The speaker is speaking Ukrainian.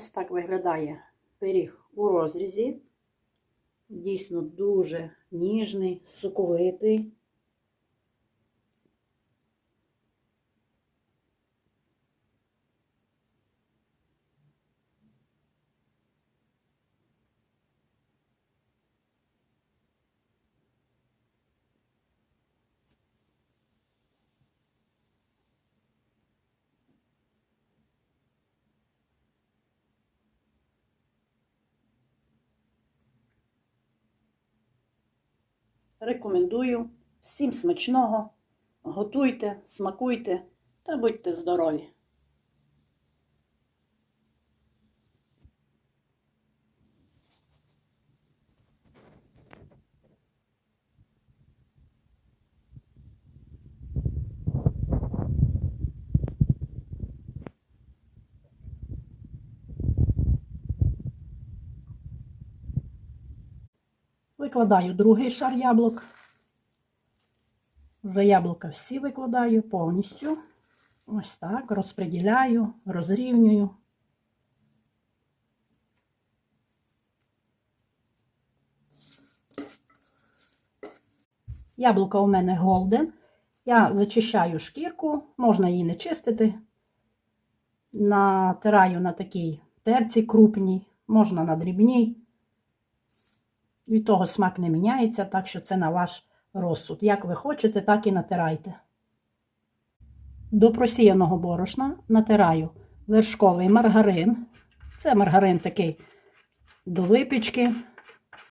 Ось так виглядає пиріг у розрізі. Дійсно дуже ніжний, соковитий. Рекомендую всім смачного. Готуйте, смакуйте та будьте здорові! Викладаю другий шар яблук. Вже яблука всі викладаю повністю. Ось так, розподіляю, розрівнюю. Яблука у мене голден. Я зачищаю шкірку, можна її не чистити. Натираю на такій терці крупній, можна на дрібній. Від того смак не міняється, так що це на ваш розсуд. Як ви хочете, так і натирайте. До просіяного борошна натираю вершковий маргарин. Це маргарин такий до випічки,